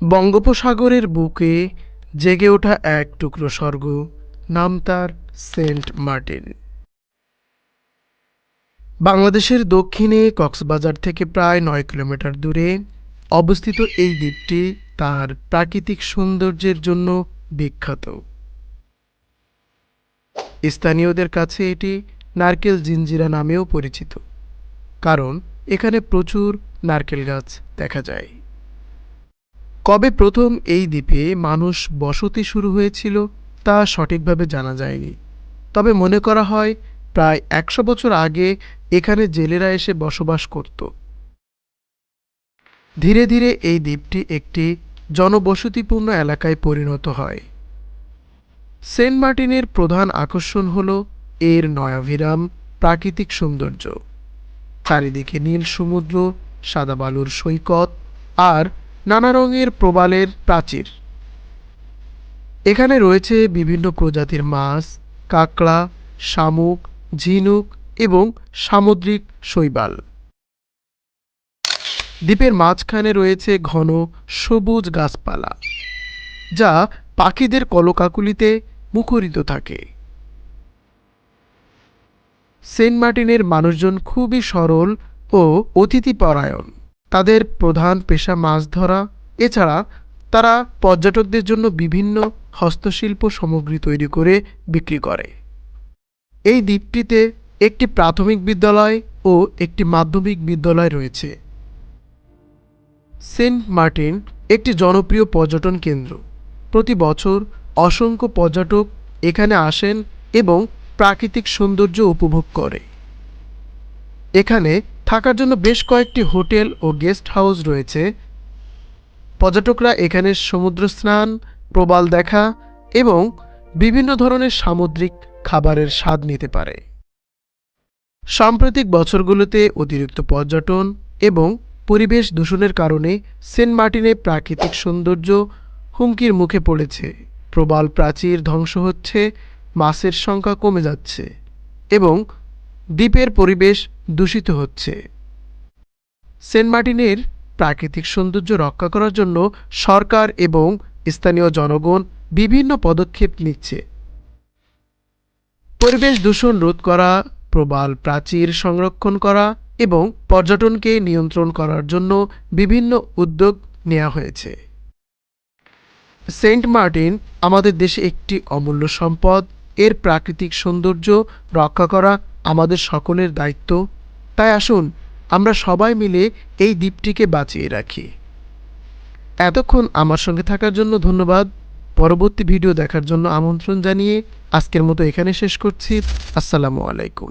বঙ্গোপসাগরের বুকে জেগে ওঠা এক টুকরো স্বর্গ, নাম তার সেন্ট মার্টিন। বাংলাদেশের দক্ষিণে কক্সবাজার থেকে প্রায় নয় কিলোমিটার দূরে অবস্থিত এই দ্বীপটি তার প্রাকৃতিক সৌন্দর্যের জন্য বিখ্যাত। স্থানীয়দের কাছে এটি নারকেল জিঞ্জিরা নামেও পরিচিত, কারণ এখানে প্রচুর নারকেল গাছ দেখা যায়। কবে প্রথম এই দ্বীপে মানুষ বসতি শুরু হয়েছিল তা সঠিকভাবে জানা যায়নি। তবে মনে করা হয় প্রায় একশো বছর আগে এখানে জেলেরা এসে বসবাস করত। ধীরে ধীরে এই দ্বীপটি একটি জনবসতিপূর্ণ এলাকায় পরিণত হয়। সেন্ট মার্টিনের প্রধান আকর্ষণ হল এর নয়াভিরাম প্রাকৃতিক সৌন্দর্য। চারিদিকে নীল সমুদ্র, সাদা বালুর সৈকত আর নানা রঙের প্রবালের প্রাচীর। এখানে রয়েছে বিভিন্ন প্রজাতির মাছ, কাঁকড়া, শামুক, ঝিনুক এবং সামুদ্রিক শৈবাল। দ্বীপের মাঝখানে রয়েছে ঘন সবুজ গাছপালা, যা পাখিদের কলকাকুলিতে মুখরিত থাকে। সেন্ট মার্টিনের মানুষজন খুবই সরল ও অতিথিপরায়ণ। তাদের প্রধান পেশা মাছ ধরা। এছাড়া তারা পর্যটকদের জন্য বিভিন্ন হস্তশিল্প সামগ্রী তৈরি করে বিক্রি করে। এই দ্বীপটিতে একটি প্রাথমিক বিদ্যালয় ও একটি মাধ্যমিক বিদ্যালয় রয়েছে। সেন্ট মার্টিন একটি জনপ্রিয় পর্যটন কেন্দ্র। প্রতি বছর অসংখ্য পর্যটক এখানে আসেন এবং প্রাকৃতিক সৌন্দর্য উপভোগ করে। এখানে থাকার জন্য বেশ কয়েকটি হোটেল ও গেস্ট হাউস রয়েছে। পর্যটকরা এখানে সমুদ্র স্নান, প্রবাল দেখা এবং বিভিন্ন ধরনের সামুদ্রিক খাবারের স্বাদ নিতে পারে। সাম্প্রতিক বছরগুলোতে অতিরিক্ত পর্যটন এবং পরিবেশ দূষণের কারণে সেন্ট মার্টিনে প্রাকৃতিক সৌন্দর্য হুমকির মুখে পড়েছে। প্রবাল প্রাচীর ধ্বংস হচ্ছে, মাছের সংখ্যা কমে যাচ্ছে এবং দ্বীপের পরিবেশ দূষিত হচ্ছে। সেন্ট মার্টিনের প্রাকৃতিক সৌন্দর্য রক্ষা করার জন্য সরকার এবং স্থানীয় জনগণ বিভিন্ন পদক্ষেপ নিচ্ছে। পরিবেশ দূষণ রোধ করা, প্রবাল প্রাচীর সংরক্ষণ করা এবং পর্যটনকে নিয়ন্ত্রণ করার জন্য বিভিন্ন উদ্যোগ নেওয়া হয়েছে। সেন্ট মার্টিন আমাদের দেশে একটি অমূল্য সম্পদ। এর প্রাকৃতিক সৌন্দর্য রক্ষা করা আমাদের সকলের দায়িত্ব। তাই আসুন, আমরা সবাই মিলে এই দ্বীপটিকে বাঁচিয়ে রাখি। এতক্ষণ আমার সঙ্গে থাকার জন্য ধন্যবাদ। পরবর্তী ভিডিও দেখার জন্য আমন্ত্রণ জানিয়ে আজকের মতো এখানে শেষ করছি। আসসালামু আলাইকুম।